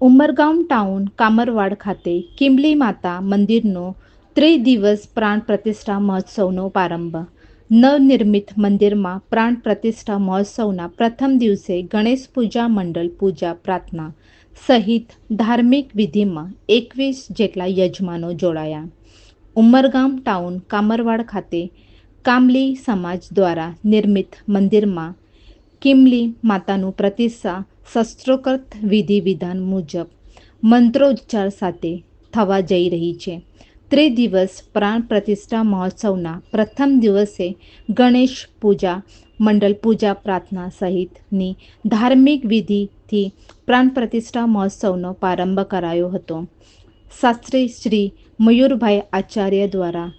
Umargam town, કામરવાડ ખાતે કિમલી માતા મંદિરનો ત્રિદિવસ પ્રાણ પ્રતિષ્ઠા મહોત્સવનો પ્રારંભ. નવનિર્મિત મંદિરમાં પ્રાણ પ્રતિષ્ઠા મહોત્સવના પ્રથમ દિવસે ગણેશ પૂજા મંડળ પૂજા પ્રાર્થના સહિત ધાર્મિક વિધિમાં એકવીસ જેટલા યજમાનો જોડાયા. ઉમરગામ ટાઉન, કામરવાડ ખાતે કામલી સમાજ દ્વારા નિર્મિત મંદિરમાં કિમલી માતાનું પ્રતિષ્ઠા શસ્ત્રોક્ત વિધિ વિધાન મુજબ મંત્રોચ્ચાર સાથે થવા જઈ રહી છે. ત્રિદિવસ પ્રાણ પ્રતિષ્ઠા મહોત્સવના પ્રથમ દિવસે ગણેશ પૂજા મંડળ પૂજા પ્રાર્થના સહિતની ધાર્મિક વિધિથી પ્રાણ પ્રતિષ્ઠા મહોત્સવનો પ્રારંભ કરાયો હતો. શાસ્ત્રી શ્રી મયુરભાઈ આચાર્ય દ્વારા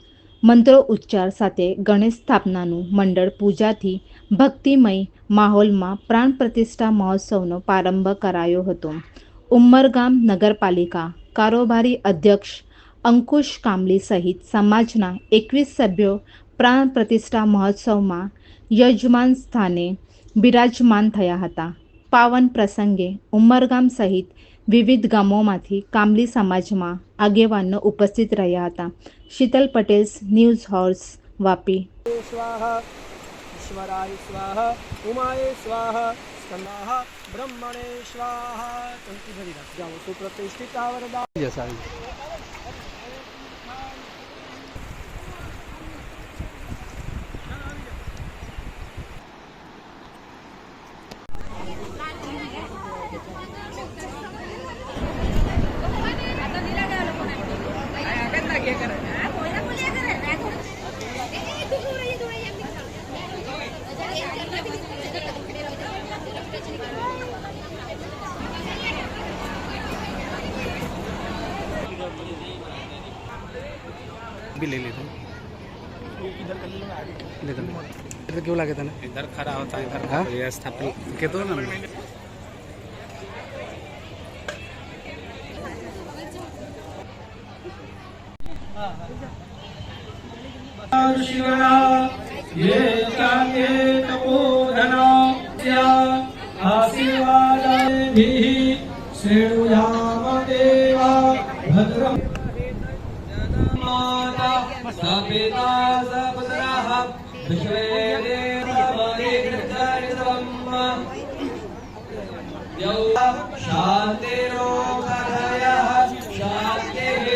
મંત્રો ઉચ્ચાર સાથે ગણેશ સ્થાપનાનું મંડળ પૂજાથી ભક્તિમય માહોલમાં પ્રાણ પ્રતિષ્ઠા મહોત્સવનો પ્રારંભ કરાયો હતો. ઉમરગામ નગરપાલિકા કારોબારી અધ્યક્ષ અંકુશ કામલી સહિત સમાજના એકવીસ સભ્યો પ્રાણ પ્રતિષ્ઠા મહોત્સવમાં યજમાન સ્થાને બિરાજમાન થયા હતા. પાવન પ્રસંગે ઉમરગામ સહિત વિવિધ ગામોમાંથી કામલી સમાજમાં આગેવાનો ઉપસ્થિત રહ્યા હતા. Shital Patel, news horse, Vapi. ईश्वराय स्वाहा उमाय स्वाहा स्कंदाः ब्रह्मणे स्वाहा तंतु भरी रख जाओ सुप्रतिष्ठिता वरदा भी ले लेते हैं। इधर इधर क्यों लागे था ना इधर खड़ा होता है इधर हाँ? व्यवस्थापन कहते हो ना। ये चाके तपोधना आशीर्वादैभिः श्रेणुयाम। माता स्थापिता सपुत्राः विश्वे देवमरिकृतरितम् यौ शान्तिरोगधयः शान्तिः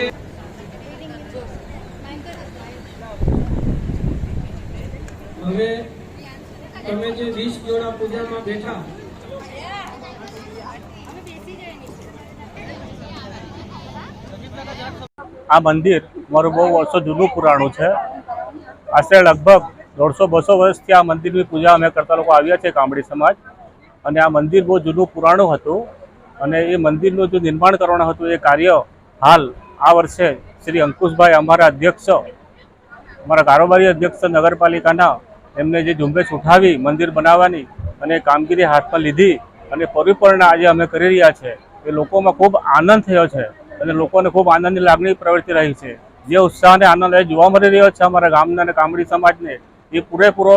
હવે તમે જે વીસ જોડા પૂજામાં બેઠા આ મંદિર મારું બહુ વર્ષો જૂનું પુરાણું છે. આશરે લગભગ દોઢસો બસો વર્ષથી આ મંદિરની પૂજા અમે કરતા લોકો આવ્યા છે કામડી સમાજ. અને આ મંદિર બહુ જૂનું પુરાણું હતું અને એ મંદિરનું જે નિર્માણ કરવાનું હતું એ કાર્ય હાલ આ વર્ષે શ્રી અંકુશભાઈ અમારા અધ્યક્ષ, અમારા કારોબારી અધ્યક્ષ નગરપાલિકાના એમને જે ઝુંબેશ ઉઠાવી મંદિર બનાવવાની અને કામગીરી હાથમાં લીધી અને પરિપૂર્ણ આજે અમે કરી રહ્યા છે. એ લોકોમાં ખૂબ આનંદ થયો છે. અને લોકોને ખૂબ આનંદની લાગણી પ્રવર્તી રહી છે. જે ઉત્સાહ અને આનંદ જોવા મળી રહ્યો છે અમારા ગામના અને કામડી સમાજને, એ પૂરેપૂરો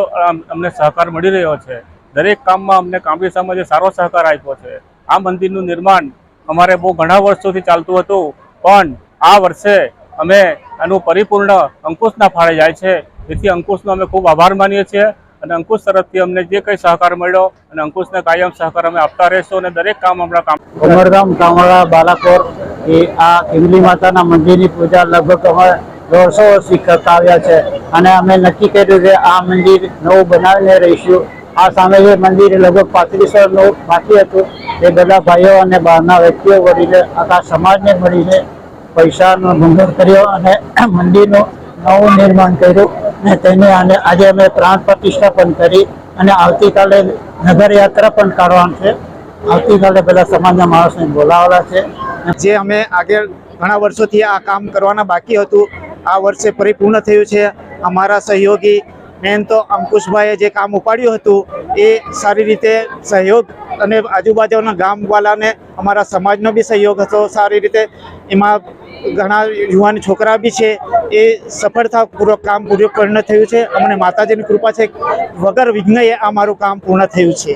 અમને સહકાર મળી રહ્યો છે. દરેક કામમાં અમને કામડી સમાજે સારો સહકાર આપ્યો છે. આ મંદિરનું નિર્માણ અમારે બહુ ઘણા વર્ષોથી ચાલતું હતું, પણ આ વર્ષે અમે આનું પરિપૂર્ણ અંકુશના ફાળે જાય છે. જેથી અંકુશનો અમે ખૂબ આભાર માનીએ છીએ અને અંકુશ તરફથી અમને જે કંઈ સહકાર મળ્યો અને અંકુશને કાયમ સહકાર અમે આપતા રહેશું અને દરેક કામ આપણા કામ ઉમરગામ કામળા બાલાકોર એ આ કિમલી માતાના મંદિરની પૂજા લગભગ અમે દોઢસો વર્ષથી કરતા આવ્યા છે. અને અમે નક્કી કર્યું કે આ મંદિર નવું બનાવીને રહીશું. આ સામે જે મંદિર લગભગ પાંત્રીસ નવું બાકી હતું. એ બધા ભાઈઓ અને બહારના વ્યક્તિઓ મળીને આખા સમાજને મળીને પૈસાનો ભંગર કર્યો અને મંદિરનું નવું નિર્માણ કર્યું. અને તેને આજે અમે પ્રાણ પ્રતિષ્ઠા પણ કરી અને આવતીકાલે નગરયાત્રા પણ કાઢવાનું છે. આવતીકાલે બધા સમાજના માણસને બોલાવેલા છે. જે અમે આગળ ઘણા વર્ષોથી આ કામ કરવાના બાકી હતું. આ વર્ષે પરિપૂર્ણ થયું છે. અમારા સહયોગી મેન તો અંકુશભાઈએ જે કામ ઉપાડ્યું હતું, એ સારી રીતે સહયોગ અને આજુબાજુના ગામવાલાને અમારા સમાજનો બી સહયોગ હતો. સારી રીતે એમાં ઘણા યુવાન છોકરા બી છે. એ સફળતાપૂર્વક કામ પૂરું પૂર્ણ થયું છે. અમને માતાજીની કૃપા છે. વગર વિઘ્નએ આ મારું કામ પૂર્ણ થયું છે.